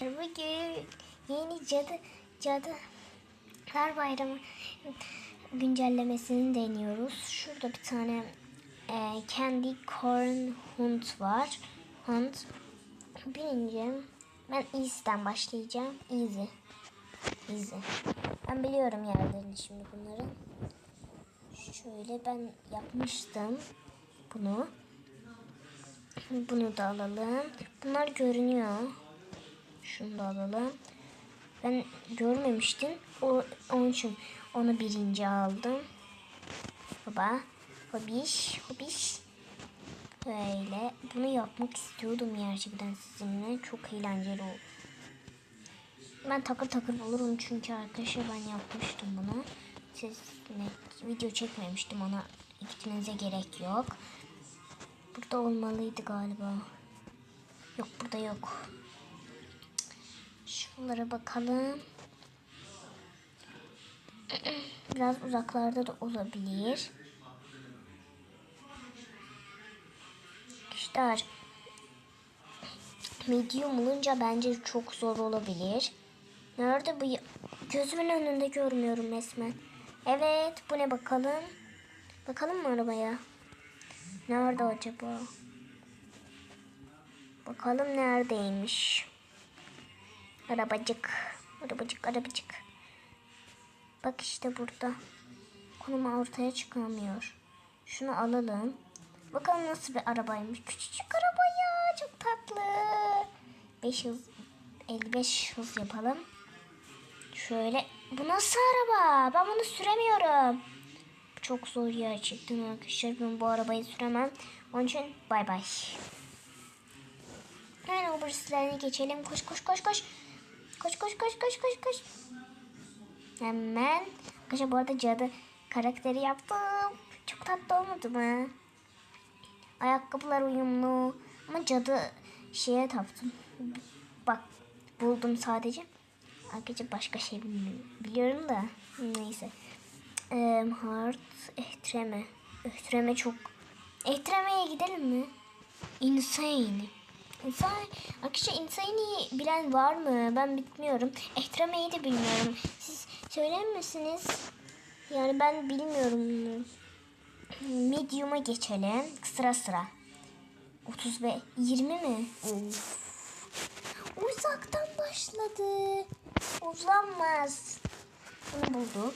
Bugün yeni cadı cadılar bayramı güncellemesini deniyoruz. Şurada bir tane e, Candy Corn Hunt var. Hunt. Birinci ben Easy'den başlayacağım. Easy. Easy. Ben biliyorum yerlerini şimdi bunların. Şöyle ben yapmıştım bunu. Bunu da alalım. Bunlar görünüyor. Şunu da alalım. Ben görmemiştim. O, onun için onu birinci aldım. Baba. Hobiş. Hobiş. Böyle. Bunu yapmak istiyordum gerçekten sizinle. Çok eğlenceli oldu. Ben takır takır bulurum çünkü arkadaşlar ben yapmıştım bunu. Siz video çekmemiştim ona gitmenize gerek yok. Burada olmalıydı galiba. Yok burada yok. Şunlara bakalım. Biraz uzaklarda da olabilir. Arkadaşlar medium olunca bence çok zor olabilir. Nerede bu? Gözümün önünde görmüyorum resmen. Evet bu ne bakalım. Bakalım mı arabaya? Nerede acaba? Bakalım neredeymiş. Arabacık. Arabacık, arabacık. Bak işte burada. Konumu ortaya çıkamıyor. Şunu alalım. Bakalım nasıl bir arabaymış. Küçücük araba ya. Çok tatlı. 5 hız, 55 hız yapalım. Şöyle. Bu nasıl araba? Ben bunu süremiyorum. Çok zor gerçekten arkadaşlar. Ben bu arabayı süremem. Onun için bay bay. Hemen öbür sıraya geçelim. Koş koş koş koş. Koş koş koş koş koş koş. Hemen. Arkadaşlar bu arada cadı karakteri yaptım. Çok tatlı olmadı mı? Ayakkabılar uyumlu. Ama cadı şeye taptım. Bak buldum sadece. Arkadaşlar başka şey bilmiyorum. Biliyorum da. Neyse. Ee, Heart Ehtreme. Ehtreme çok. Ehtreme'ye gidelim mi? Insane. Insane. Arkadaşlar Insane'i bilen var mı? Ben bilmiyorum. Ehtreme'yi de bilmiyorum. Siz söyler misiniz? Yani ben bilmiyorum. Medium'a geçelim. Sıra sıra. 30 ve 20 mi? Of. Uzaktan başladı. Uzlanmaz. Bunu bulduk.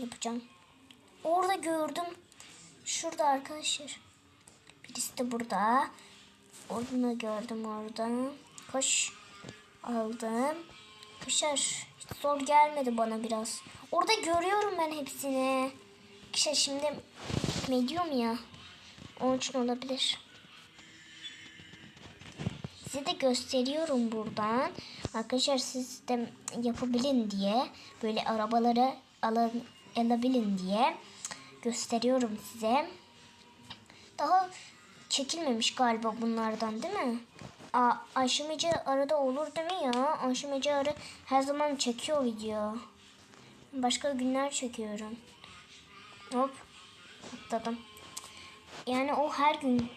Yapacağım. Orada gördüm. Şurada arkadaşlar. Birisi de burada. Onu gördüm orada. Koş. Aldım. Koşar. Hiç zor gelmedi bana biraz. Orada görüyorum ben hepsini. İşte şimdi medium ya. Onun için olabilir. Size de gösteriyorum buradan. Arkadaşlar siz de yapabilin diye böyle arabaları alın, alabilin diye gösteriyorum size. Daha çekilmemiş galiba bunlardan değil mi? Aa, Ayşem Ece arada olur değil mi ya? Ayşem Ece arı her zaman çekiyor video. Başka günler çekiyorum. Hop atladım. Yani o her gün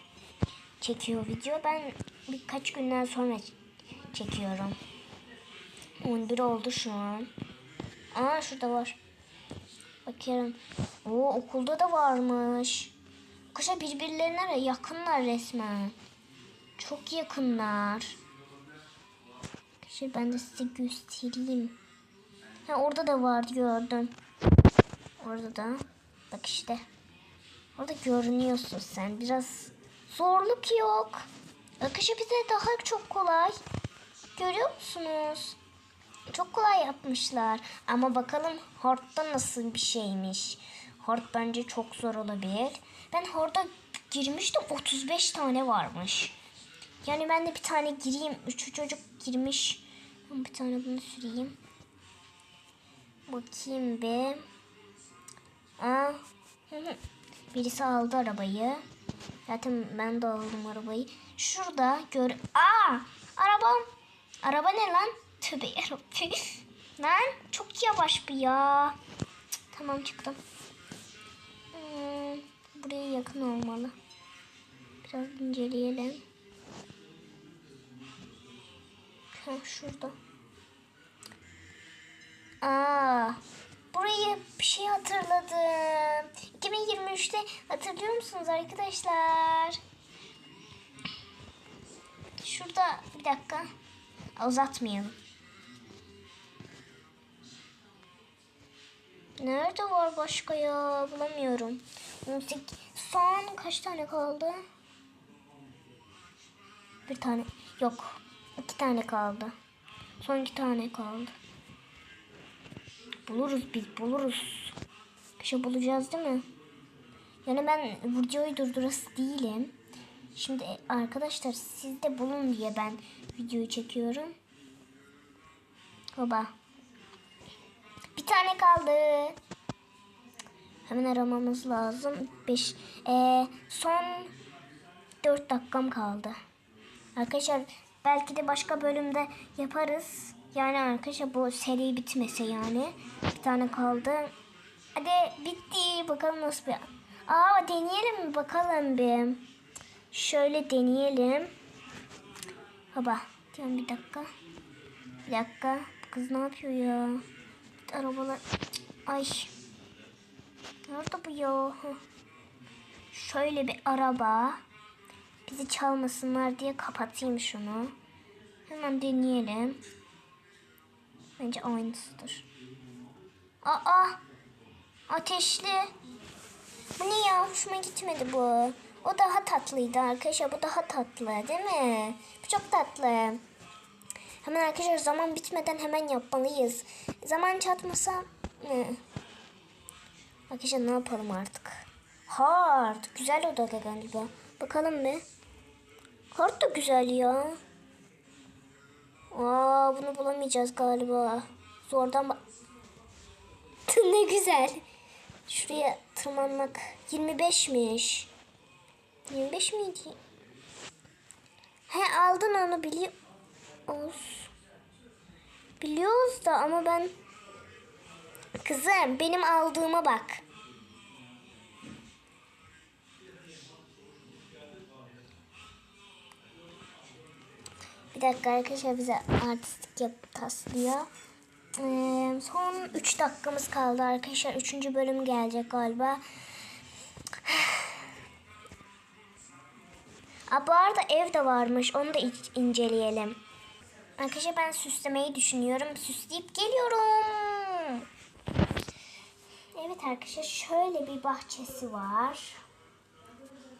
çekiyor video. Ben birkaç günden sonra çekiyorum. 11 oldu şu an. Aa şurada var. Bakıyorum. Oo okulda da varmış. Kışa birbirlerine yakınlar resmen. Çok yakınlar. Şimdi ben de size göstereyim. Ha orada da vardı gördüm. Orada da. Bak işte. Orada görünüyorsun sen. Biraz zorluk yok. Akışı bize daha çok kolay. Görüyor musunuz? Çok kolay yapmışlar. Ama bakalım Hort'ta nasıl bir şeymiş. Hort bence çok zor olabilir. Ben Hort'a girmiştim 35 tane varmış. Yani ben de bir tane gireyim. Üç çocuk girmiş. Ben bir tane bunu süreyim. Bakayım bir. Aa. Birisi aldı arabayı. Zaten ben de aldım arabayı. Şurada gör... Aa! Arabam. Araba ne lan? Tövbe yarabbim. Lan çok yavaş bir ya. Cık, Tamam çıktım. Buraya yakın olmalı. Biraz inceleyelim. Heh, şurada. Aa, burayı bir şey hatırladım. 2023'te hatırlıyor musunuz arkadaşlar? Şurada bir dakika. Uzatmayalım. Nerede var başka ya? Bulamıyorum. 18. Son kaç tane kaldı? Bir tane. Yok. iki tane kaldı. Son iki tane kaldı. Buluruz biz buluruz. Bir şey bulacağız değil mi? Yani ben videoyu durdurası değilim. Şimdi arkadaşlar siz de bulun diye ben videoyu çekiyorum. Baba. Bir tane kaldı. Hemen aramamız lazım. 5 ee, son 4 dakikam kaldı. Arkadaşlar belki de başka bölümde yaparız. Yani arkadaşlar bu seri bitmese yani. Bir tane kaldı. Hadi bitti. Bakalım nasıl bir... Aa deneyelim mi? Bakalım bir. Şöyle deneyelim. Baba. Diyorum bir dakika. Bir dakika. Kız ne yapıyor ya? Arabalar. Ay. Nerede bu ya? Şöyle bir araba. Bizi çalmasınlar diye kapatayım şunu. Hemen deneyelim. Bence aynısıdır. Aa! Ateşli. Bu ne ya? Hoşuma gitmedi bu. O daha tatlıydı arkadaşlar. Bu daha tatlı değil mi? Bu çok tatlı. Hemen arkadaşlar zaman bitmeden hemen yapmalıyız. Zaman çatmasa? Arkadaşlar ne yapalım artık? Hard. Güzel odada galiba. Bakalım bir. Hard da güzel ya. Aa, bunu bulamayacağız galiba. Zordan bak. ne güzel. Şuraya tırmanmak 25'miş. 25 miydi? He aldın onu biliyoruz. Biliyoruz da ama ben Kızım benim aldığıma bak. Dakika arkadaşlar bize artistik yap taslıyor. Ee, son 3 dakikamız kaldı arkadaşlar. 3. bölüm gelecek galiba. Aa, bu arada ev de varmış. Onu da inceleyelim. Arkadaşlar ben süslemeyi düşünüyorum. Süsleyip geliyorum. Evet arkadaşlar şöyle bir bahçesi var.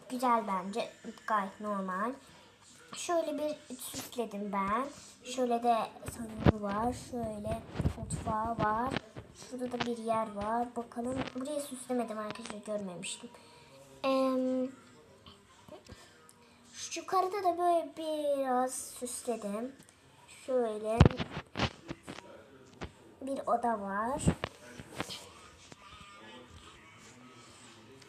Güzel bence. Gayet normal. Şöyle bir süsledim ben. Şöyle de salonu var. Şöyle mutfağı var. Şurada da bir yer var. Bakalım. Burayı süslemedim arkadaşlar. Görmemiştim. Eee şu yukarıda da böyle biraz süsledim. Şöyle bir oda var.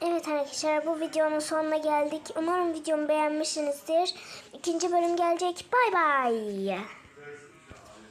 Evet arkadaşlar bu videonun sonuna geldik. Umarım videomu beğenmişsinizdir. İkinci bölüm gelecek. Bay bay.